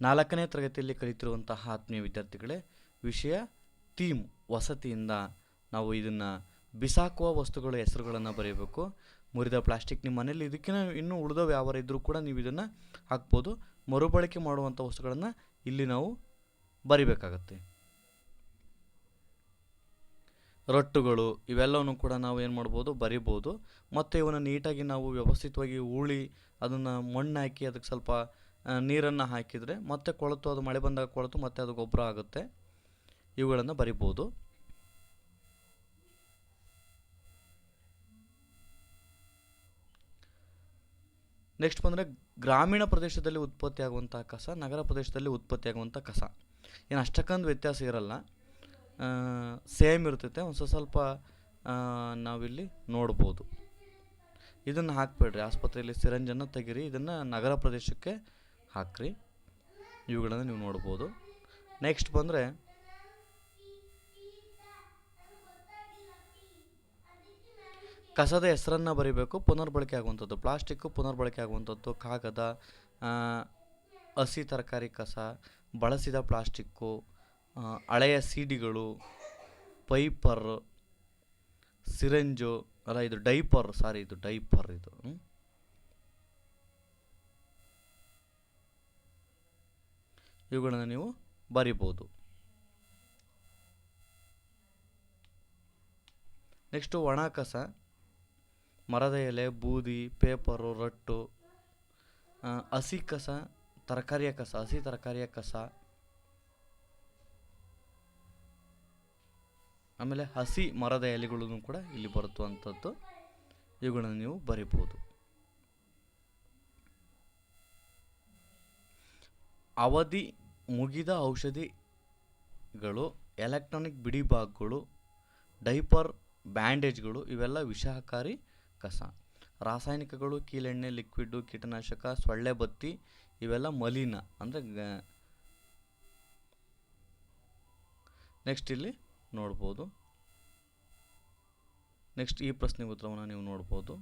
ನಾಲ್ಕನೇ ತರಗತಿಯಲ್ಲಿ ಕಲಿತಿರುವಂತಹ ಆತ್ಮೀಯ ವಿದ್ಯಾರ್ಥಿಗಳೇ, ವಿಷಯ ಥೀಮ್, ವಸತಿಯಿಂದ ನಾವು ಇದನ್ನು ಬಿಸಾಕುವ ವಸ್ತುಗಳ ಹೆಸರುಗಳನ್ನು ಬರೆಯಬೇಕು ಮುರಿದ ಪ್ಲಾಸ್ಟಿಕ್ ನಿಮ್ಮ ಮನೇಲಿ ಇದಕ್ಕಿಂತ ಇನ್ನೂ ಉಳಿದ ವ್ಯವಹಾರ ಇದ್ದರೂ ಕೂಡ ನೀವು ಇದನ್ನು ಹಾಕ್ಬೋದು. ಮರುಬಳಕೆ ಮಾಡುವಂಥ ವಸ್ತುಗಳನ್ನು ಇಲ್ಲಿ ನಾವು ಬರಿಬೇಕಾಗತ್ತೆ. ರೊಟ್ಟುಗಳು ಇವೆಲ್ಲವನ್ನು ಕೂಡ ನಾವು ಏನು ಮಾಡ್ಬೋದು, ಬರಿಬೋದು. ಮತ್ತು ಇವನ್ನ ನೀಟಾಗಿ ನಾವು ವ್ಯವಸ್ಥಿತವಾಗಿ ಉಳಿ ಅದನ್ನು ಮಣ್ಣು ಹಾಕಿ ಅದಕ್ಕೆ ಸ್ವಲ್ಪ ನೀರನ್ನು ಹಾಕಿದರೆ ಮತ್ತೆ ಕೊಳೆತು, ಅದು ಮಳೆ ಬಂದಾಗ ಕೊಳೆತು, ಮತ್ತೆ ಅದು ಗೊಬ್ಬರ ಆಗುತ್ತೆ. ಇವುಗಳನ್ನು ಬರಿಬೋದು. ನೆಕ್ಸ್ಟ್ ಬಂದರೆ ಗ್ರಾಮೀಣ ಪ್ರದೇಶದಲ್ಲಿ ಉತ್ಪತ್ತಿಯಾಗುವಂಥ ಕಸ, ನಗರ ಪ್ರದೇಶದಲ್ಲಿ ಉತ್ಪತ್ತಿಯಾಗುವಂಥ ಕಸ. ಏನು ಅಷ್ಟಕ್ಕೊಂದು ವ್ಯತ್ಯಾಸ ಇರಲ್ಲ. ಸೇಮ್ ಇರ್ತೈತೆ, ಒಂದು ಸ್ವಲ್ಪ ನಾವಿಲ್ಲಿ ನೋಡ್ಬೋದು. ಇದನ್ನು ಹಾಕಬೇಡ್ರಿ, ಆಸ್ಪತ್ರೆಯಲ್ಲಿ ಸಿರಂಜನ್ನು ತೆಗೀರಿ, ಇದನ್ನು ನಗರ ಪ್ರದೇಶಕ್ಕೆ ಹಾಕ್ರಿ. ಇವುಗಳನ್ನು ನೀವು ನೋಡ್ಬೋದು. ನೆಕ್ಸ್ಟ್ ಬಂದರೆ ಕಸದ ಹೆಸರನ್ನು ಬರಿಬೇಕು. ಪುನರ್ಬಳಕೆ ಆಗುವಂಥದ್ದು. ಪ್ಲಾಸ್ಟಿಕ್ಕು ಪುನರ್ಬಳಕೆ ಆಗುವಂಥದ್ದು. ಕಾಗದ ಹಸಿ ತರಕಾರಿ ಕಸ, ಬಳಸಿದ ಪ್ಲಾಸ್ಟಿಕ್ಕು ಹಳೆಯ ಸೀಡಿಗಳು, ಪೈಪರ್, ಸಿರೆಂಜು, ಅಲ್ಲ ಇದು ಡೈಪರ್, ಸಾರಿ ಇದು ಡೈಪರ್ ಇದು ಇವುಗಳನ್ನು ನೀವು ಬರಿಬೋದು ನೆಕ್ಸ್ಟು ಒಣ ಕಸ ಮರದ ಎಲೆ, ಬೂದಿ, ಪೇಪರು, ರಟ್ಟು ಹಸಿ ಕಸ, ತರಕಾರಿಯ ಕಸ, ಹಸಿ ತರಕಾರಿಯ ಕಸ. ಆಮೇಲೆ ಹಸಿ ಮರದ ಎಲೆಗಳನ್ನು ಕೂಡ ಇಲ್ಲಿ ಬರುತ್ತುವಂಥದ್ದು ಇವುಗಳನ್ನು ನೀವು ಬರಿಬೋದು ಅವಧಿ ಮುಗಿದ ಔಷಧಿಗಳು, ಎಲೆಕ್ಟ್ರಾನಿಕ್ ಬಿಡಿಭಾಗಗಳು ಡೈಪರ್ ಬ್ಯಾಂಡೇಜ್ಗಳು, ಇವೆಲ್ಲ ವಿಷಕಾರಿ ಕಸ. ರಾಸಾಯನಿಕಗಳು ಕೀಲೆಣ್ಣೆ ಲಿಕ್ವಿಡ್ಡು ಕೀಟನಾಶಕ, ಸೊಳ್ಳೆ ಬತ್ತಿ, ಇವೆಲ್ಲ ಮಲಿನ. ಅಂದರೆ ನೆಕ್ಸ್ಟ್ ಇಲ್ಲಿ ನೋಡ್ಬೋದು. ನೆಕ್ಸ್ಟ್ ಈ ಪ್ರಶ್ನೆ ಉತ್ತರವನ್ನು ನೀವು ನೋಡ್ಬೋದು.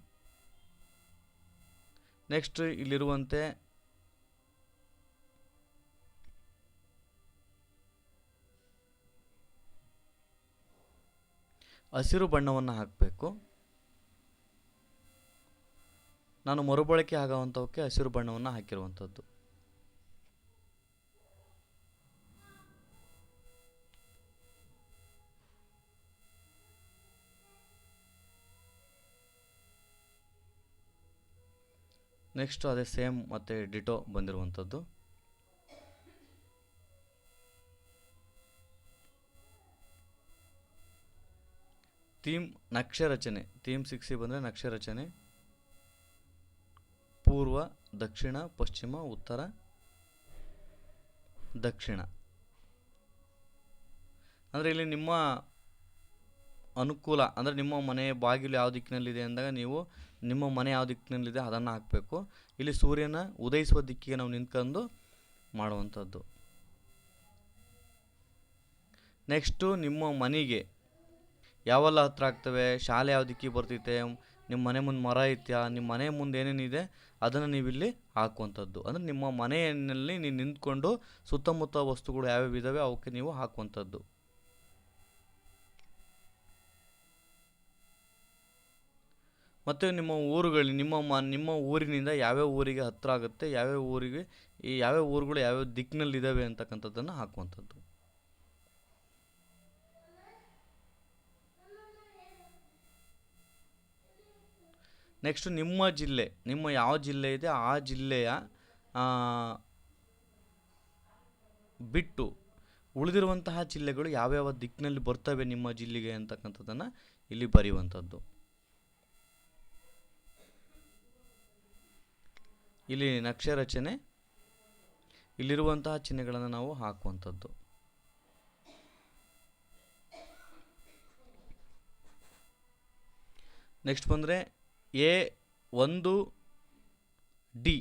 ನೆಕ್ಸ್ಟ್ ಇಲ್ಲಿರುವಂತೆ ಹಸಿರು ಬಣ್ಣವನ್ನು ಹಾಕಬೇಕು. ನಾನು ಮರುಬಳಕೆ ಆಗುವಂಥವಕ್ಕೆ ಹಸಿರು ಬಣ್ಣವನ್ನು ಹಾಕಿರುವಂಥದ್ದು ನೆಕ್ಸ್ಟ್ ಅದೇ ಸೇಮ್ ಮತ್ತು ಡಿಟೋ ಬಂದಿರುವಂಥದ್ದು ಥೀಮ್ ನಕ್ಷೆ ರಚನೆ ಥೀಮ್ ಸಿಕ್ಸಿ ಬಂದರೆ ನಕ್ಷೆ ರಚನೆ ಪೂರ್ವ, ದಕ್ಷಿಣ, ಪಶ್ಚಿಮ, ಉತ್ತರ, ದಕ್ಷಿಣ. ಅಂದರೆ ಇಲ್ಲಿ ನಿಮ್ಮ ಅನುಕೂಲ, ಅಂದರೆ ನಿಮ್ಮ ಮನೆ ಬಾಗಿಲು ಯಾವ ದಿಕ್ಕಿನಲ್ಲಿದೆ ಅಂದಾಗ ನೀವು ನಿಮ್ಮ ಮನೆ ಯಾವ ದಿಕ್ಕಿನಲ್ಲಿದೆ ಅದನ್ನು ಹಾಕಬೇಕು. ಇಲ್ಲಿ ಸೂರ್ಯನ ಉದಯಿಸುವ ದಿಕ್ಕಿಗೆ ನಾವು ನಿಂತ್ಕೊಂಡು ಮಾಡುವಂಥದ್ದು. ನೆಕ್ಸ್ಟು ನಿಮ್ಮ ಮನೆಗೆ. ಯಾವೆಲ್ಲ ಹತ್ರ ಆಗ್ತವೆ? ಶಾಲೆ ಯಾವ ದಿಕ್ಕಿಗೆ ಬರ್ತೈತೆ? ನಿಮ್ಮ ಮನೆ ಮುಂದೆ ಮರ ಐತ್ಯಾ? ನಿಮ್ಮ ಮನೆ ಮುಂದೆ ಏನೇನಿದೆ? ಅದನ್ನು ನೀವಿಲ್ಲಿ ಹಾಕುವಂಥದ್ದು. ಅಂದರೆ ನಿಮ್ಮ ಮನೆಯಲ್ಲಿ ನೀವು ನಿಂತ್ಕೊಂಡು ಸುತ್ತಮುತ್ತ ವಸ್ತುಗಳು ಯಾವ್ಯಾವ ಇದ್ದಾವೆ ಅವಕ್ಕೆ ನೀವು ಹಾಕುವಂಥದ್ದು. ಮತ್ತು ನಿಮ್ಮ ಊರುಗಳು, ನಿಮ್ಮ ಮ, ನಿಮ್ಮ ಊರಿನಿಂದ ಯಾವ್ಯಾವ ಊರಿಗೆ ಹತ್ತಿರ ಆಗುತ್ತೆ? ಯಾವ್ಯಾವ ಊರಿಗೆ, ಈ ಯಾವ್ಯಾವ ಊರುಗಳು ಯಾವ್ಯಾವ ದಿಕ್ಕಿನಲ್ಲಿದ್ದಾವೆ ಅಂತಕ್ಕಂಥದ್ದನ್ನು ಹಾಕುವಂಥದ್ದು. ನೆಕ್ಸ್ಟ್ ನಿಮ್ಮ ಜಿಲ್ಲೆ, ನಿಮ್ಮ ಯಾವ ಜಿಲ್ಲೆ ಇದೆ, ಆ ಜಿಲ್ಲೆಯ ಬಿಟ್ಟು ಉಳಿದಿರುವಂತಹ ಜಿಲ್ಲೆಗಳು ಯಾವ್ಯಾವ ದಿಕ್ಕಿನಲ್ಲಿ ಬರ್ತವೆ ನಿಮ್ಮ ಜಿಲ್ಲೆಗೆ ಅಂತಕ್ಕಂಥದ್ದನ್ನು ಇಲ್ಲಿ ಬರೆಯುವಂಥದ್ದು. ಇಲ್ಲಿ ನಕ್ಷೆ ರಚನೆ ಇಲ್ಲಿರುವಂತಹ ಚಿಹ್ನೆಗಳನ್ನು ನಾವು ಹಾಕುವಂಥದ್ದು. ನೆಕ್ಸ್ಟ್ ಬಂದರೆ ಎ ಒಂದು ಡಿ,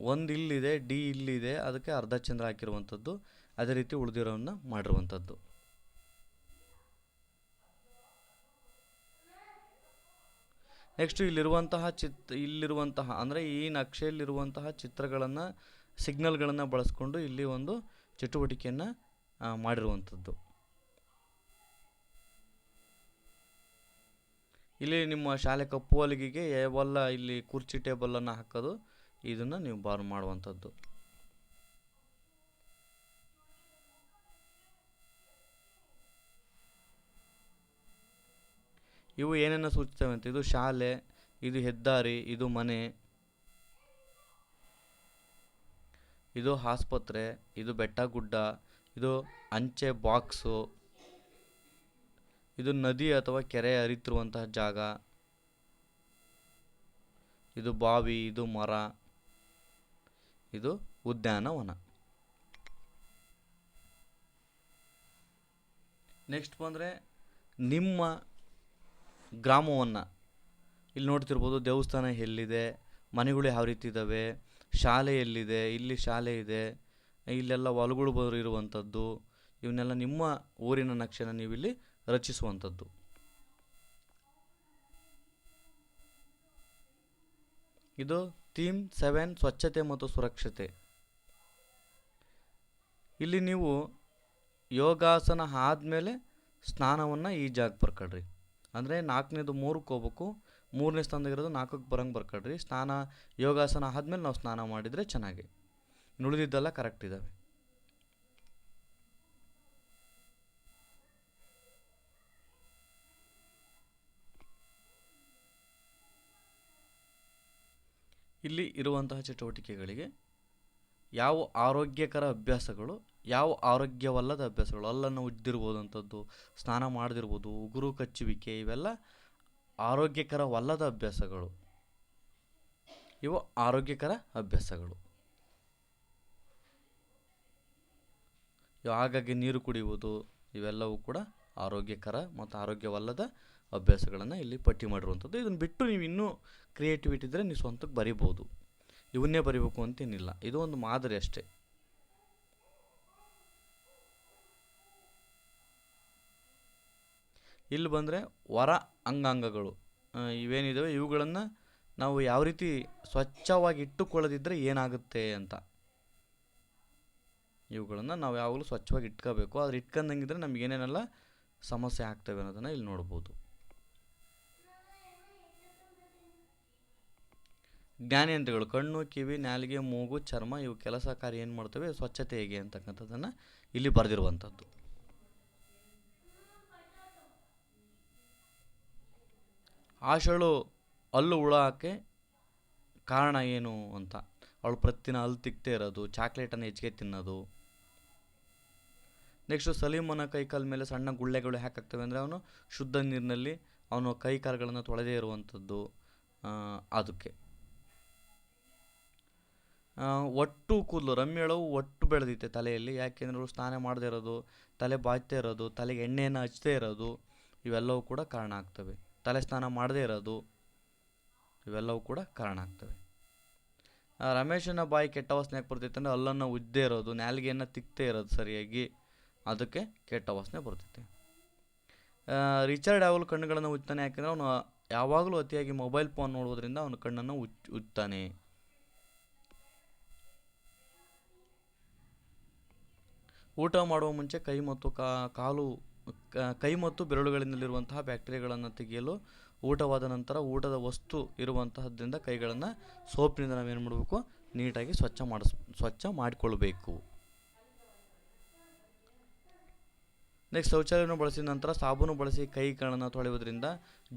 ಒಂದು ಇಲ್ಲಿದೆ, ಡಿ ಇಲ್ಲಿದೆ, ಅದಕ್ಕೆ ಅರ್ಧ ಚಂದ್ರ ಹಾಕಿರುವಂಥದ್ದು, ಅದೇ ರೀತಿ ಉಳಿದಿರೋವನ್ನ ಮಾಡಿರುವಂಥದ್ದು. ನೆಕ್ಸ್ಟು ಇಲ್ಲಿರುವಂತಹ ಚಿತ್, ಇಲ್ಲಿರುವಂತಹ, ಅಂದರೆ ಈ ನಕ್ಷೆಯಲ್ಲಿರುವಂತಹ ಚಿತ್ರಗಳನ್ನು, ಸಿಗ್ನಲ್ಗಳನ್ನು ಬಳಸ್ಕೊಂಡು ಇಲ್ಲಿ ಒಂದು ಚಟುವಟಿಕೆಯನ್ನು ಮಾಡಿರುವಂಥದ್ದು. ಇಲ್ಲಿ ನಿಮ್ಮ ಶಾಲೆ ಕಪ್ಪು ಹೊಲಿಗೆಗೆ ಯಾವೆಲ್ಲ ಇಲ್ಲಿ ಕುರ್ಚಿ ಟೇಬಲನ್ನು ಹಾಕೋದು. ಇದನ್ನು ನೀವು ಬಾರ್ ಮಾಡುವಂಥದ್ದು. ಇವು ಏನೇನು ಸೂಚಿಸ್ತವೆ ಅಂತ? ಇದು ಶಾಲೆ, ಇದು ಹೆದ್ದಾರಿ, ಇದು ಮನೆ, ಇದು ಆಸ್ಪತ್ರೆ, ಇದು ಬೆಟ್ಟ ಗುಡ್ಡ, ಇದು ಅಂಚೆ ಬಾಕ್ಸು ಇದು ನದಿ ಅಥವಾ ಕೆರೆ ಹರಿತಿರುವಂತಹ ಜಾಗ. ಇದು ಬಾವಿ, ಇದು ಮರ, ಇದು ಉದ್ಯಾನವನ. ನೆಕ್ಸ್ಟ್ ಬಂದರೆ ನಿಮ್ಮ ಗ್ರಾಮವನ್ನು. ಇಲ್ಲಿ ನೋಡ್ತಿರ್ಬೋದು ದೇವಸ್ಥಾನ ಎಲ್ಲಿದೆ, ಮನೆಗಳು ಯಾವ ರೀತಿ ಇದ್ದಾವೆ ಶಾಲೆ ಎಲ್ಲಿದೆ, ಇಲ್ಲಿ ಶಾಲೆ ಇದೆ, ಇಲ್ಲೆಲ್ಲ ಹೊಲಗಳು ಬರೋ ಇರುವಂಥದ್ದು ಇವನ್ನೆಲ್ಲ ನಿಮ್ಮ ಊರಿನ ನಕ್ಷೆನ ನೀವಿಲ್ಲಿ ರಚಿಸುವಂಥದ್ದು. ಇದು ಥೀಮ್ ಸೆವೆನ್ ಸ್ವಚ್ಛತೆ ಮತ್ತು ಸುರಕ್ಷತೆ. ಇಲ್ಲಿ ನೀವು ಯೋಗಾಸನ ಆದಮೇಲೆ ಸ್ನಾನವನ್ನು ಈ ಜಾಗ ಬರ್ಕೊಳ್ರಿ ಅಂದರೆ ನಾಲ್ಕನೇದು ಮೂರಕ್ಕೆ ಹೋಗ್ಬೇಕು, ಮೂರನೇ ಸ್ಥಾನದಾಗಿರೋದು ನಾಲ್ಕಕ್ಕೆ ಬರಂಗೆ ಬರ್ಕೊಳ್ರಿ ಸ್ನಾನ ಯೋಗಾಸನ ಆದಮೇಲೆ ನಾವು ಸ್ನಾನ ಮಾಡಿದರೆ ಚೆನ್ನಾಗಿ. ನುಳಿದಿದ್ದೆಲ್ಲ ಕರೆಕ್ಟ್ ಇದ್ದಾವೆ ಇಲ್ಲಿ ಇರುವಂತಹ ಚಟುವಟಿಕೆಗಳಿಗೆ ಯಾವ ಆರೋಗ್ಯಕರ ಅಭ್ಯಾಸಗಳು, ಯಾವ ಆರೋಗ್ಯವಲ್ಲದ ಅಭ್ಯಾಸಗಳು, ಹಲ್ಲನ್ನು ಉಜ್ಜಿರ್ಬೋದಂಥದ್ದು ಸ್ನಾನ ಮಾಡದಿರ್ಬೋದು, ಉಗುರು ಕಚ್ಚುವಿಕೆ, ಇವೆಲ್ಲ ಆರೋಗ್ಯಕರವಲ್ಲದ ಅಭ್ಯಾಸಗಳು. ಇವು ಆರೋಗ್ಯಕರ ಅಭ್ಯಾಸಗಳು. ಆಗಾಗ್ಗೆ ನೀರು ಕುಡಿಯುವುದು ಇವೆಲ್ಲವೂ ಕೂಡ ಆರೋಗ್ಯಕರ ಮತ್ತು ಆರೋಗ್ಯವಲ್ಲದ ಅಭ್ಯಾಸಗಳನ್ನು ಇಲ್ಲಿ ಪಟ್ಟಿ ಮಾಡಿರುವಂಥದ್ದು. ಇದನ್ನು ಬಿಟ್ಟು ನೀವು ಇನ್ನೂ ಕ್ರಿಯೇಟಿವಿಟಿ ಇದ್ದರೆ ನೀವು ಸ್ವಂತಕ್ಕೆ ಬರಿಬೋದು. ಇವನ್ನೇ ಬರಿಬೇಕು ಅಂತೇನಿಲ್ಲ ಇದು ಒಂದು ಮಾದರಿ ಅಷ್ಟೇ. ಇಲ್ಲಿ ಬಂದರೆ ಹೊರ ಅಂಗಾಂಗಗಳು. ಇವೇನಿದ್ದಾವೆ ಇವುಗಳನ್ನು ನಾವು ಯಾವ ರೀತಿ ಸ್ವಚ್ಛವಾಗಿ ಇಟ್ಟುಕೊಳ್ಳದಿದ್ದರೆ ಏನಾಗುತ್ತೆ ಅಂತ. ಇವುಗಳನ್ನು ನಾವು ಯಾವಾಗಲೂ ಸ್ವಚ್ಛವಾಗಿ ಇಟ್ಕೋಬೇಕು. ಆದ್ರೆ ಇಟ್ಕೊಂಡಂಗಿದ್ರೆ ನಮ್ಗೆ ಏನೇನೆಲ್ಲ ಸಮಸ್ಯೆ ಆಗ್ತವೆ ಅನ್ನೋದನ್ನು ಇಲ್ಲಿ ನೋಡ್ಬೋದು. ಜ್ಞಾನೇಂದ್ರಿಯಗಳು, ಕಣ್ಣು, ಕಿವಿ, ನಾಲಿಗೆ, ಮೂಗು, ಚರ್ಮ ಇವು ಕೆಲಸ ಕಾರ್ಯ ಏನು ಮಾಡ್ತವೆ? ಸ್ವಚ್ಛತೆ ಹೇಗೆ ಅಂತಕ್ಕಂಥದ್ದನ್ನು ಇಲ್ಲಿ ಬರೆದಿರುವಂಥದ್ದು. ಆಶಳು ಹಲ್ಲು ಉಳಾಕೆ ಕಾರಣ ಏನು ಅಂತ? ಅವಳು ಪ್ರತಿದಿನ ಹಲ್ಲು ತಿಕ್ತೇ ಇರೋದು, ಚಾಕ್ಲೇಟನ್ನು ಹೆಚ್ಚಿಗೆ ತಿನ್ನೋದು. ನೆಕ್ಸ್ಟು ಸಲೀಮನ ಕೈಕಾಲ ಮೇಲೆ ಸಣ್ಣ ಗುಳ್ಳೆಗಳು ಹ್ಯಾಕಾಗ್ತವೆ ಅಂದರೆ ಅವನು ಶುದ್ಧ ನೀರಿನಲ್ಲಿ ಅವನು ಕೈ ಕಾಲುಗಳನ್ನು ತೊಳೆದೇ ಇರುವಂಥದ್ದು ಅದಕ್ಕೆ. ಒಟ್ಟು ಕೂದಲು ರಮ್ಯಳವು ಒಟ್ಟು ಬೆಳೆದಿತ್ತೆ ತಲೆಯಲ್ಲಿ. ಯಾಕೆಂದ್ರೆ ಅವಳು ಸ್ನಾನ ಮಾಡದೇ ಇರೋದು, ತಲೆ ಬಾಚ್ತಾ ಇರೋದು, ತಲೆಗೆ ಎಣ್ಣೆಯನ್ನು ಹಚ್ತೇ ಇರೋದು, ಇವೆಲ್ಲವೂ ಕೂಡ ಕಾರಣ ಆಗ್ತವೆ. ತಲೆ ಸ್ನಾನ ಮಾಡದೇ ಇರೋದು, ಇವೆಲ್ಲವೂ ಕೂಡ ಕಾರಣ ಆಗ್ತವೆ. ರಮೇಶನ ಬಾಯಿ ಕೆಟ್ಟ ವಾಸನೆ ಯಾಕೆ ಬರ್ತೈತೆ ಅಂದರೆ ಅಲ್ಲನ್ನು ಉದ್ದೇ ಇರೋದು, ನಾಲಿಗೆಯನ್ನು ತಿಕ್ತೇ ಇರೋದು ಸರಿಯಾಗಿ. ಅದಕ್ಕೆ ಕೆಟ್ಟ ವಾಸನೆ ಬರ್ತೈತೆ. ರಿಚರ್ಡ್ ಯಾವಾಗಲೂ ಕಣ್ಣುಗಳನ್ನು ಉಜ್ತಾನೆ. ಯಾಕೆಂದರೆ ಅವನು ಯಾವಾಗಲೂ ಅತಿಯಾಗಿ ಮೊಬೈಲ್ ಫೋನ್ ನೋಡೋದ್ರಿಂದ ಅವನ ಕಣ್ಣನ್ನು ಉಜ್ ಉಜ್ತಾನೆ. ಊಟ ಮಾಡುವ ಮುಂಚೆ ಕೈ ಮತ್ತು ಕಾಲು, ಕೈ ಮತ್ತು ಬೆರಳುಗಳಿಂದಲಿರುವಂತಹ ಬ್ಯಾಕ್ಟೀರಿಯಾಗಳನ್ನು ತೆಗೆಯಲು ಊಟವಾದ ನಂತರ ಊಟದ ವಸ್ತು ಇರುವಂತಹದ್ದರಿಂದ ಕೈಗಳನ್ನು ಸೋಪಿನಿಂದ ನಾವೇನು ಮಾಡಬೇಕು? ನೀಟಾಗಿ ಸ್ವಚ್ಛ ಮಾಡಿಸ್, ಸ್ವಚ್ಛ ಮಾಡಿಕೊಳ್ಬೇಕು. ನೆಕ್ಸ್ಟ್ ಶೌಚಾಲಯವನ್ನು ಬಳಸಿದ ನಂತರ ಸಾಬೂನು ಬಳಸಿ ಕೈಗಳನ್ನು ತೊಳೆಯುವುದರಿಂದ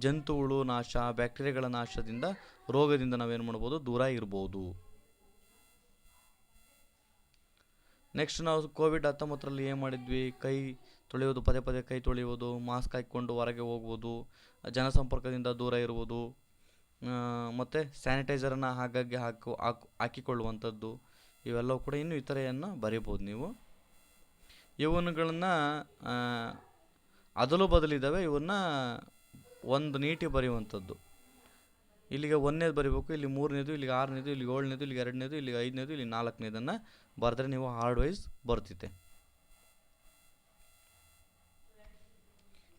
ಜಂತುಹುಳು ನಾಶ, ಬ್ಯಾಕ್ಟೀರಿಯಾಗಳ ನಾಶದಿಂದ ರೋಗದಿಂದ ನಾವೇನು ಮಾಡ್ಬೋದು? ದೂರ ಇರ್ಬೋದು. ನೆಕ್ಸ್ಟ್ ನಾವು ಕೋವಿಡ್ ಹತ್ತೊಂಬತ್ತರಲ್ಲಿ ಏನು ಮಾಡಿದ್ವಿ? ಕೈ ತೊಳೆಯೋದು ಪದೇ ಪದೇ ಕೈ ತೊಳೆಯುವುದು ಮಾಸ್ಕ್ ಹಾಕ್ಕೊಂಡು ಹೊರಗೆ ಹೋಗುವುದು ಜನಸಂಪರ್ಕದಿಂದ ದೂರ ಇರುವುದು ಮತ್ತು ಸ್ಯಾನಿಟೈಸರನ್ನು ಆಗಾಗ್ಗೆ ಹಾಕು ಹಾಕು, ಹಾಕಿಕೊಳ್ಳುವಂಥದ್ದು, ಇವೆಲ್ಲವೂ ಕೂಡ ಇನ್ನೂ ಇತರೆಯನ್ನು ಬರೀಬೋದು ನೀವು. ಇವನ್ನುಗಳನ್ನು ಅದಲು ಬದಲಿದ್ದಾವೆ ಇವನ್ನ ಒಂದು ನೀಟಿ ಬರೆಯುವಂಥದ್ದು. ಇಲ್ಲಿಗೆ ಒಂದನೇದು ಬರಿಬೇಕು, ಇಲ್ಲಿ ಮೂರನೇದು, ಇಲ್ಲಿಗೆ ಆರನೇದು, ಇಲ್ಲಿಗೆ ಏಳನೇದು, ಇಲ್ಲಿಗೆ ಎರಡನೇದು, ಇಲ್ಲಿಗೆ ಐದನೇದು, ಇಲ್ಲಿ ನಾಲ್ಕನೇದನ್ನು ಬರೆದ್ರೆ ನೀವು ಹಾರ್ಡ್ ವೈಸ್ ಬರ್ತಿತ್ತೆ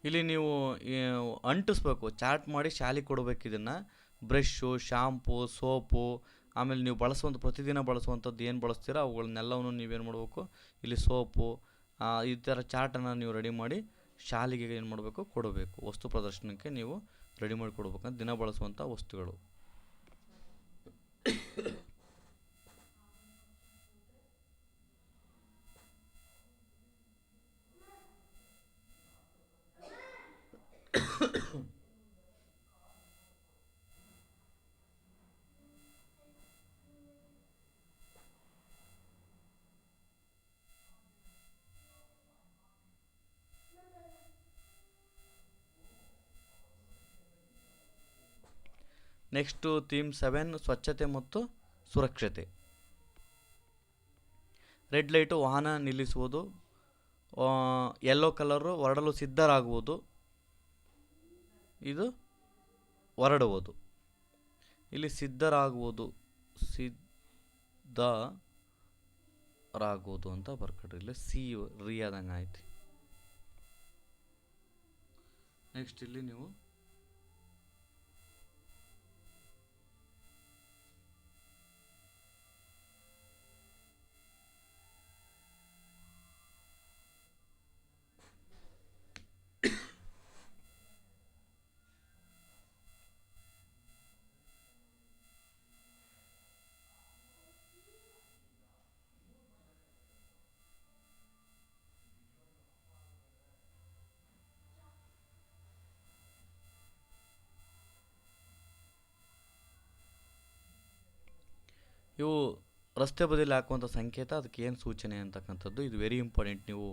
ಇಲ್ಲಿ ನೀವು ಅಂಟಿಸ್ಬೇಕು ಚಾಟ್ ಮಾಡಿ ಶಾಲಿಗೆ ಕೊಡಬೇಕು ಇದನ್ನು. ಬ್ರಷ್ಷು ಶಾಂಪು ಸೋಪು ಆಮೇಲೆ ನೀವು ಬಳಸುವಂಥ ಪ್ರತಿದಿನ ಬಳಸುವಂಥದ್ದು ಏನು ಬಳಸ್ತೀರಾ, ಅವುಗಳನ್ನೆಲ್ಲವನ್ನು ನೀವೇನು ಮಾಡಬೇಕು, ಇಲ್ಲಿ ಸೋಪು ಈ ಥರ ಚಾರ್ಟನ್ನು ನೀವು ರೆಡಿ ಮಾಡಿ ಶಾಲೆಗೆ ಏನು ಮಾಡಬೇಕು, ಕೊಡಬೇಕು, ವಸ್ತು ಪ್ರದರ್ಶನಕ್ಕೆ ನೀವು ರೆಡಿ ಮಾಡಿ ಕೊಡ್ಬೇಕಂತ ದಿನ ಬಳಸುವಂಥ ವಸ್ತುಗಳು. ನೆಕ್ಸ್ಟು ಥೀಮ್ ಸೆವೆನ್, ಸ್ವಚ್ಛತೆ ಮತ್ತು ಸುರಕ್ಷತೆ. ರೆಡ್ ಲೈಟು ವಾಹನ ನಿಲ್ಲಿಸುವುದು ಯೆಲ್ಲೋ ಕಲರು ಹೊರಡಲು ಸಿದ್ಧರಾಗುವುದು, ಇದು ಹೊರಡುವುದು. ಇಲ್ಲಿ ಸಿದ್ಧರಾಗುವುದು ಸಿದ್ಧರಾಗುವುದು ಅಂತ ಬರ್ಕೊಡ್ರಿ. ಇಲ್ಲಿ, ಸಿ ರೀ ಆದಂಗೆ ಆಯ್ತು. ನೆಕ್ಸ್ಟ್ ಇಲ್ಲಿ ನೀವು ಇವು ರಸ್ತೆ ಬದಿಯಲ್ಲಿ ಹಾಕುವಂಥ ಸಂಕೇತ, ಅದಕ್ಕೆ ಏನು ಸೂಚನೆ ಅಂತಕ್ಕಂಥದ್ದು ಇದು ವೆರಿ ಇಂಪಾರ್ಟೆಂಟ್ ನೀವು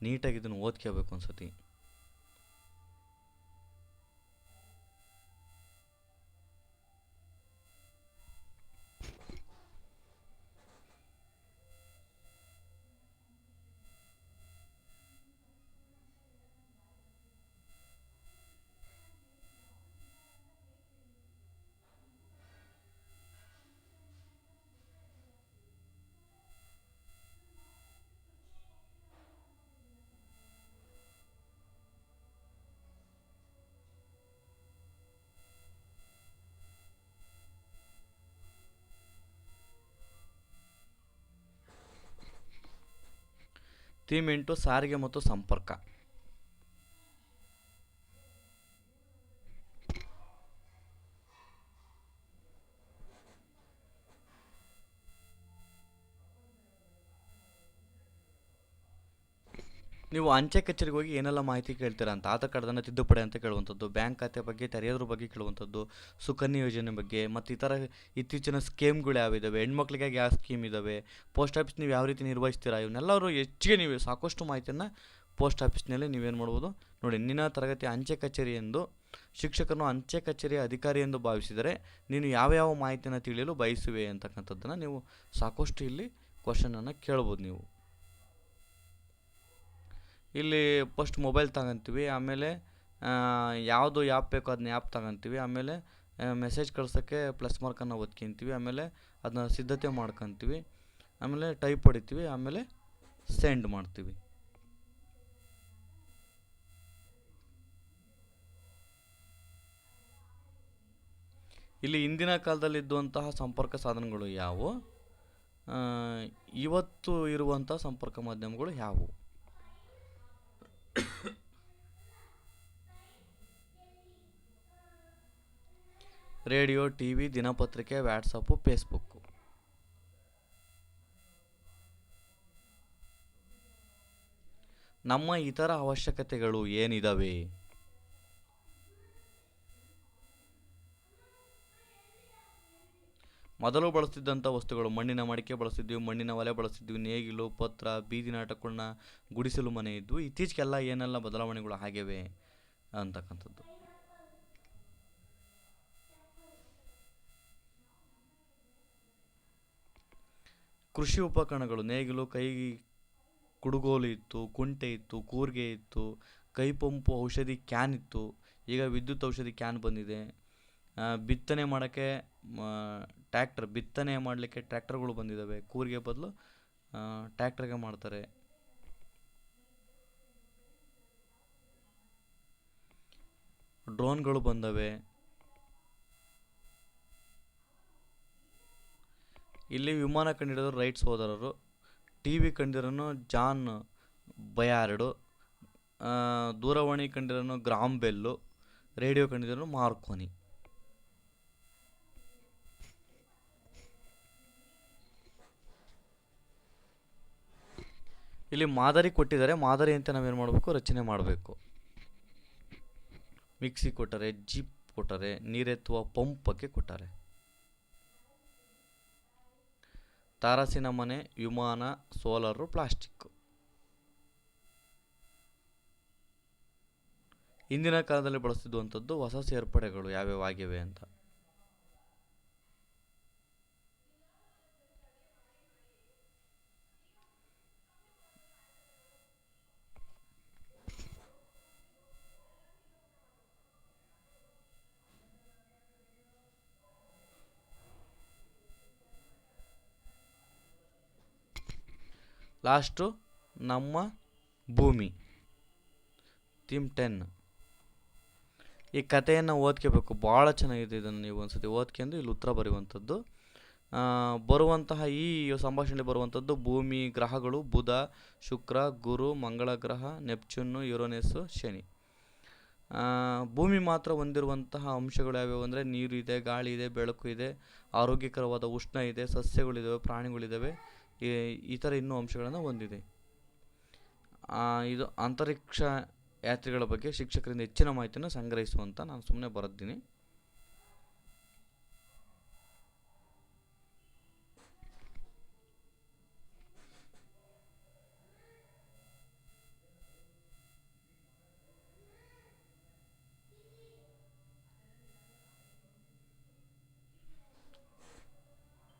ನೀಟಾಗಿ ಇದನ್ನು ಓದ್ಕೋಬೇಕು ಅನ್ಸತಿ ಥೀಮ್ ಇಂಟು ಸಾರಿಗೆ ಮತ್ತು ಸಂಪರ್ಕ. ನೀವು ಅಂಚೆ ಕಚೇರಿಗೆ ಹೋಗಿ ಏನೆಲ್ಲ ಮಾಹಿತಿ ಕೇಳ್ತೀರಾ ಅಂತ? ಆಧಾರ್ ಕಾರ್ಡನ್ನು ತಿದ್ದುಪಡಿ ಅಂತ ಕೇಳುವಂಥದ್ದು, ಬ್ಯಾಂಕ್ ಖಾತೆ ಬಗ್ಗೆ, ತೆರೆಯೋದ್ರ ಬಗ್ಗೆ ಕೇಳುವಂಥದ್ದು, ಸುಕನ್ಯಾ ಯೋಜನೆ ಬಗ್ಗೆ ಮತ್ತು ಇತರ ಇತ್ತೀಚಿನ ಸ್ಕೀಮ್ಗಳು ಯಾವಿದ್ದಾವೆ? ಹೆಣ್ಮಕ್ಳಿಗಾಗಿ ಯಾವ ಸ್ಕೀಮ್ ಇದ್ದಾವೆ ಪೋಸ್ಟ್ ಆಫೀಸ್ ನೀವು ಯಾವ ರೀತಿ ನಿರ್ವಹಿಸ್ತೀರಾ? ಇವನ್ನೆಲ್ಲರೂ ಹೆಚ್ಚಿಗೆ ನೀವು ಸಾಕಷ್ಟು ಮಾಹಿತಿಯನ್ನು ಪೋಸ್ಟ್ ಆಫೀಸ್ನಲ್ಲಿ ನೀವೇನು ಮಾಡ್ಬೋದು? ನೋಡಿ, ನಿನ್ನ ತರಗತಿ ಅಂಚೆ ಕಚೇರಿ ಎಂದು ಶಿಕ್ಷಕನು ಅಂಚೆ ಕಚೇರಿಯ ಅಧಿಕಾರಿ ಎಂದು ಭಾವಿಸಿದರೆ ನೀನು ಯಾವ ಯಾವ ಮಾಹಿತಿಯನ್ನು ತಿಳಿಯಲು ಬಯಸುವೆ ಅಂತಕ್ಕಂಥದ್ದನ್ನು ನೀವು ಸಾಕಷ್ಟು ಇಲ್ಲಿ ಕ್ವಶನನ್ನು ಕೇಳ್ಬೋದು ನೀವು. ಇಲ್ಲಿ ಫಸ್ಟ್ ಮೊಬೈಲ್ ತಗೊಂತೀವಿ, ಆಮೇಲೆ ಯಾವುದು ಆ್ಯಪ್ ಬೇಕೋ ಅದನ್ನ ಆ್ಯಪ್ ತಗೊಂತೀವಿ, ಆಮೇಲೆ ಮೆಸೇಜ್ ಕಳ್ಸೋಕ್ಕೆ ಪ್ಲಸ್ ಮಾರ್ಕನ್ನು ಒತ್ಕೊಂತೀವಿ ಆಮೇಲೆ ಅದನ್ನ ಸಿದ್ಧತೆ ಮಾಡ್ಕೊತೀವಿ, ಆಮೇಲೆ ಟೈಪ್ ಹೊಡಿತೀವಿ, ಆಮೇಲೆ ಸೆಂಡ್ ಮಾಡ್ತೀವಿ. ಇಲ್ಲಿ ಹಿಂದಿನ ಕಾಲದಲ್ಲಿ ಇದ್ದಂತಹ ಸಂಪರ್ಕ ಸಾಧನಗಳು ಯಾವುವು ಇವತ್ತು ಇರುವಂಥ ಸಂಪರ್ಕ ಮಾಧ್ಯಮಗಳು ಯಾವುವು ರೇಡಿಯೋ ಟಿ ವಿ ದಿನಪತ್ರಿಕೆ ವ್ಯಾಟ್ಸಪ್ಪು ಫೇಸ್ಬುಕ್ಕು. ನಮ್ಮ ಇತರ ಅವಶ್ಯಕತೆಗಳು ಏನಿದಾವೆ? ಮೊದಲು ಬಳಸ್ತಿದ್ದಂಥ ವಸ್ತುಗಳು, ಮಣ್ಣಿನ ಮಡಿಕೆ ಬಳಸ್ತಿದ್ವಿ, ಮಣ್ಣಿನ ಒಲೆ ಬಳಸ್ತಿದ್ವಿ, ನೇಗಿಲು, ಪತ್ರ, ಬೀದಿ ನಾಟಕಗಳನ್ನ ಗುಡಿಸಲು ಮನೆ ಇದ್ವು. ಇತ್ತೀಚೆಗೆಲ್ಲ ಏನೆಲ್ಲ ಬದಲಾವಣೆಗಳು ಆಗಿವೆ ಅಂತಕ್ಕಂಥದ್ದು. ಕೃಷಿ ಉಪಕರಣಗಳು, ನೇಗಿಲು, ಕೈ ಕುಡುಗೋಲು ಇತ್ತು, ಕುಂಟೆ ಇತ್ತು, ಕೂರ್ಗೆ ಇತ್ತು, ಕೈ ಪಂಪು, ಔಷಧಿ ಕ್ಯಾನ್ ಇತ್ತು. ಈಗ ವಿದ್ಯುತ್ ಔಷಧಿ ಕ್ಯಾನ್ ಬಂದಿದೆ. ಬಿತ್ತನೆ ಮಾಡೋಕ್ಕೆ ಟ್ಯಾಕ್ಟ್ರ್, ಬಿತ್ತನೆ ಮಾಡಲಿಕ್ಕೆ ಟ್ರ್ಯಾಕ್ಟರ್ಗಳು ಬಂದಿದ್ದಾವೆ ಕೂರಿಗೆ ಬದಲು ಟ್ಯಾಕ್ಟ್ರಿಗೆ ಮಾಡ್ತಾರೆ. ಡ್ರೋನ್ಗಳು ಬಂದವೆ. ಇಲ್ಲಿ ವಿಮಾನ ಕಂಡಿಡಿದ್ರು ರೈಟ್ ಸೋದರರು ಟಿ ವಿ ಕಂಡಿರೋನು ಜಾನ್ ಬಯಾರ್ಡು ದೂರವಾಣಿ ಕಂಡಿರೋನು ಗ್ರಾಮ್ ಬೆಲ್ಲು, ರೇಡಿಯೋ ಕಂಡಿರೋನು ಮಾರ್ಕೋನಿ. ಇಲ್ಲಿ ಮಾದರಿ ಕೊಟ್ಟಿದ್ದಾರೆ. ಮಾದರಿ ಅಂತ ನಾವೇನು ಮಾಡಬೇಕು? ರಚನೆ ಮಾಡಬೇಕು. ಮಿಕ್ಸಿ ಕೊಟ್ಟರೆ, ಜೀಪ್ ಕೊಟ್ಟರೆ ನೀರೆತ್ತುವ ಪಂಪಕ್ಕೆ ಕೊಟ್ಟರೆ. ತಾರಸಿನ ಮನೆ, ವಿಮಾನ, ಸೋಲಾರು, ಪ್ಲಾಸ್ಟಿಕ್. ಇಂದಿನ ಕಾಲದಲ್ಲಿ ಬಳಸ್ತಿದ್ದುವಂಥದ್ದು ಹೊಸ ಸೇರ್ಪಡೆಗಳು ಯಾವ್ಯಾವ ಆಗಿವೆ ಅಂತ. ಲಾಸ್ಟು ನಮ್ಮ ಭೂಮಿ. Theme ten. ಈ ಕಥೆಯನ್ನು ಓದ್ಕೋಬೇಕು ಭಾಳ ಚೆನ್ನಾಗಿದೆ ಇದನ್ನು ನೀವು ಒಂದ್ಸತಿ ಓದ್ಕೊಂಡು ಇಲ್ಲಿ ಉತ್ತರ ಬರೆಯುವಂಥದ್ದು. ಬರುವಂತಹ ಈ ಸಂಭಾಷಣೆ ಬರುವಂಥದ್ದು ಭೂಮಿ, ಗ್ರಹಗಳು, ಬುಧ, ಶುಕ್ರ, ಗುರು, ಮಂಗಳ ಗ್ರಹ, ನೆಪ್ಚೂನು, ಯುರೋನೆಸ್ಸು, ಶನಿ. ಭೂಮಿ ಮಾತ್ರ ಹೊಂದಿರುವಂತಹ ಅಂಶಗಳು ಯಾವ್ಯಾವು ಅಂದರೆ ನೀರು ಇದೆ ಗಾಳಿ ಇದೆ ಬೆಳಕು ಇದೆ, ಆರೋಗ್ಯಕರವಾದ ಉಷ್ಣ ಇದೆ ಸಸ್ಯಗಳಿದ್ದಾವೆ ಪ್ರಾಣಿಗಳಿದ್ದಾವೆ ಈ ಥರ ಇನ್ನೂ ಅಂಶಗಳನ್ನು ಹೊಂದಿದೆ. ಇದು ಅಂತರಿಕ್ಷ ಯಾತ್ರಿಗಳ ಬಗ್ಗೆ ಶಿಕ್ಷಕರಿಂದ ಹೆಚ್ಚಿನ ಮಾಹಿತಿಯನ್ನು ಸಂಗ್ರಹಿಸುವಂತ ನಾನು ಸುಮ್ಮನೆ ಬರೆದ್ದೀನಿ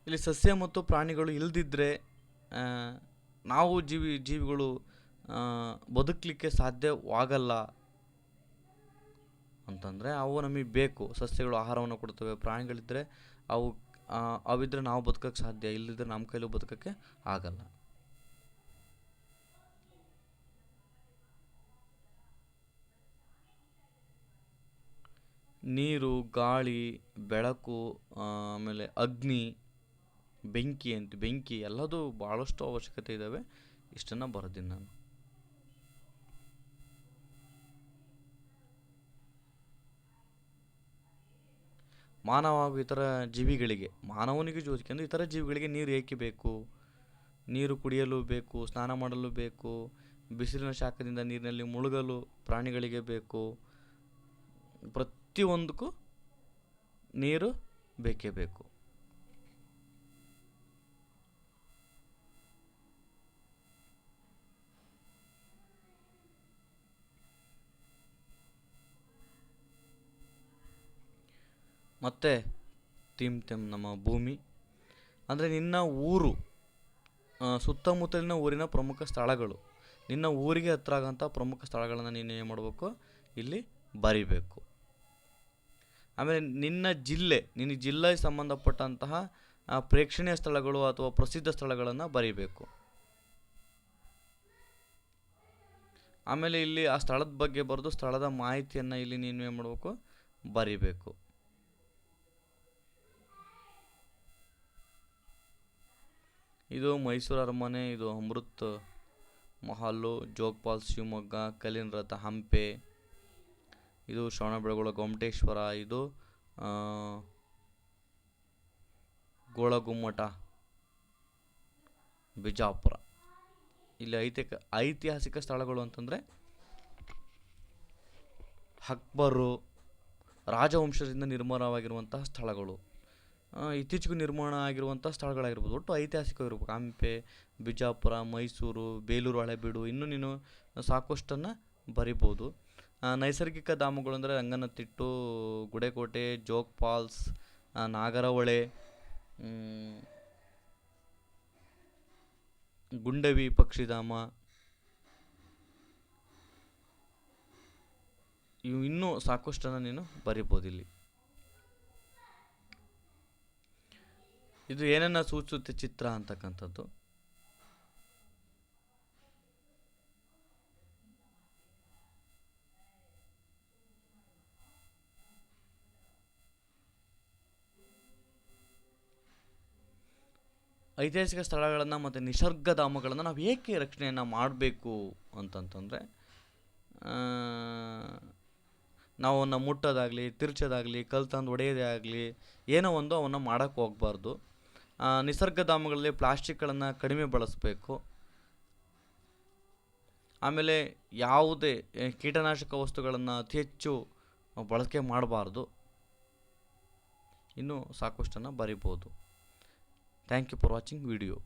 ಇಲ್ಲಿ ಸಸ್ಯ ಮತ್ತು ಪ್ರಾಣಿಗಳು ಇಲ್ಲದಿದ್ದರೆ ನಾವು ಜೀವಿ, ಜೀವಿಗಳು ಬದುಕಲಿಕ್ಕೆ ಸಾಧ್ಯವಾಗಲ್ಲ. ಅಂತಂದರೆ ಅವು ನಮಗೆ ಬೇಕು. ಸಸ್ಯಗಳು ಆಹಾರವನ್ನು ಕೊಡ್ತವೆ ಪ್ರಾಣಿಗಳಿದ್ದರೆ ಅವು ಅವಿದ್ರೆ ನಾವು ಬದುಕೋಕ್ಕೆ ಸಾಧ್ಯ ಇಲ್ಲದಿದ್ದರೆ ನಮ್ಮ ಕೈಲೂ ಬದುಕೋಕ್ಕೆ ಆಗಲ್ಲ. ನೀರು, ಗಾಳಿ, ಬೆಳಕು ಆಮೇಲೆ ಅಗ್ನಿ ಬೆಂಕಿ ಅಂತ, ಬೆಂಕಿ ಎಲ್ಲದೂ ಭಾಳಷ್ಟು ಅವಶ್ಯಕತೆ ಇದ್ದಾವೆ ಇಷ್ಟನ್ನು ಬರೆದಿನಿ ನಾನು. ಮಾನವ ಇತರ ಜೀವಿಗಳಿಗೆ, ಮಾನವನಿಗೆ ಜೋಚಿಕೊಂಡು ಇತರ ಜೀವಿಗಳಿಗೆ ನೀರು ಏಕೆ ಬೇಕು? ನೀರು ಕುಡಿಯಲು ಬೇಕು, ಸ್ನಾನ ಮಾಡಲು ಬೇಕು, ಬಿಸಿಲಿನ ಶಾಖದಿಂದ ನೀರಿನಲ್ಲಿ ಮುಳುಗಲು ಪ್ರಾಣಿಗಳಿಗೆ ಬೇಕು, ಪ್ರತಿಯೊಂದಕ್ಕೂ ನೀರು ಬೇಕೇ ಬೇಕು. ಮತ್ತು ತಿಮ್ ತೆಮ್ ನಮ್ಮ ಭೂಮಿ. ಅಂದರೆ ನಿನ್ನ ಊರು ಸುತ್ತಮುತ್ತಲಿನ ಊರಿನ ಪ್ರಮುಖ ಸ್ಥಳಗಳು. ನಿನ್ನ ಊರಿಗೆ ಹತ್ರ ಆಗೋಂಥ ಪ್ರಮುಖ ಸ್ಥಳಗಳನ್ನು ನೀನು ಏನು ಮಾಡಬೇಕು? ಇಲ್ಲಿ ಬರಿಬೇಕು. ಆಮೇಲೆ ನಿನ್ನ ಜಿಲ್ಲೆ, ನಿನ್ನ ಜಿಲ್ಲೆಗೆ ಸಂಬಂಧಪಟ್ಟಂತಹ ಪ್ರೇಕ್ಷಣೀಯ ಸ್ಥಳಗಳು ಅಥವಾ ಪ್ರಸಿದ್ಧ ಸ್ಥಳಗಳನ್ನು ಬರಿಬೇಕು. ಆಮೇಲೆ ಇಲ್ಲಿ ಆ ಸ್ಥಳದ ಬಗ್ಗೆ ಬರೆದು ಸ್ಥಳದ ಮಾಹಿತಿಯನ್ನು ಇಲ್ಲಿ ನೀನು ಏನು ಮಾಡಬೇಕು? ಬರಿಬೇಕು. ಇದು ಮೈಸೂರು ಅರಮನೆ, ಇದು ಅಮೃತ್ ಮಹಲು ಜೋಗಪಾಲ್, ಶಿವಮೊಗ್ಗ, ಕಲ್ಲಿನ ರಥ, ಹಂಪೆ, ಇದು ಶ್ರವಣಬೆಳಗೊಳ, ಗೊಮಟೇಶ್ವರ, ಇದು ಗೋಳಗುಮ್ಮಟ, ಬಿಜಾಪುರ. ಇಲ್ಲಿ ಐತಿಕ, ಐತಿಹಾಸಿಕ ಸ್ಥಳಗಳು ಅಂತಂದರೆ ಅಕ್ಬರು ರಾಜವಂಶದಿಂದ ನಿರ್ಮಾಣವಾಗಿರುವಂತಹ ಸ್ಥಳಗಳು. ಇತ್ತೀಚೆಗೂ ನಿರ್ಮಾಣ ಆಗಿರುವಂಥ ಸ್ಥಳಗಳಾಗಿರ್ಬೋದು. ಒಟ್ಟು ಐತಿಹಾಸಿಕವಾಗಿರ್ಬೇಕು. ಹಂಪೆ, ಬಿಜಾಪುರ, ಮೈಸೂರು, ಬೇಲೂರು, ಹಳೆಬೀಡು ಇನ್ನೂ ನೀನು ಸಾಕಷ್ಟನ್ನು ಬರಿಬೋದು. ನೈಸರ್ಗಿಕ ಧಾಮಗಳು ಅಂದರೆ ರಂಗನತಿಟ್ಟು, ಗುಡೆಕೋಟೆ, ಜೋಗ್ ಫಾಲ್ಸ್ ನಾಗರಹೊಳೆ ಗುಂಡವಿ ಪಕ್ಷಿಧಾಮ, ಇವು ಇನ್ನೂ ಸಾಕಷ್ಟನ್ನು ನೀನು ಬರಿಬೋದು ಇಲ್ಲಿ. ಇದು ಏನನ್ನ ಸೂಚಿಸುತ್ತೆ ಚಿತ್ರ ಅಂತಕ್ಕಂಥದ್ದು? ಐತಿಹಾಸಿಕ ಸ್ಥಳಗಳನ್ನು ಮತ್ತು ನಿಸರ್ಗಧಾಮಗಳನ್ನು ನಾವು ಏಕೆ ರಕ್ಷಣೆಯನ್ನು ಮಾಡಬೇಕು ಅಂತಂತಂದರೆ ನಾವು ಅವನ್ನ ಮುಟ್ಟೋದಾಗಲಿ, ತಿರ್ಚೋದಾಗಲಿ, ಕಲ್ತಂದು ಒಡೆಯೋದೇ ಆಗಲಿ, ಏನೋ ಒಂದು ಅವನ್ನ ಮಾಡೋಕ್ಕೆ ಹೋಗ್ಬಾರ್ದು. ನಿಸರ್ಗಧಾಮಗಳಲ್ಲಿ ಪ್ಲಾಸ್ಟಿಕ್ಗಳನ್ನು ಕಡಿಮೆ ಬಳಸಬೇಕು. ಆಮೇಲೆ ಯಾವುದೇ ಕೀಟನಾಶಕ ವಸ್ತುಗಳನ್ನು ಅತಿ ಹೆಚ್ಚು ಬಳಕೆ ಮಾಡಬಾರ್ದು. ಇನ್ನೂ ಸಾಕಷ್ಟನ್ನು ಬರಿಬೋದು. Thank you for watching video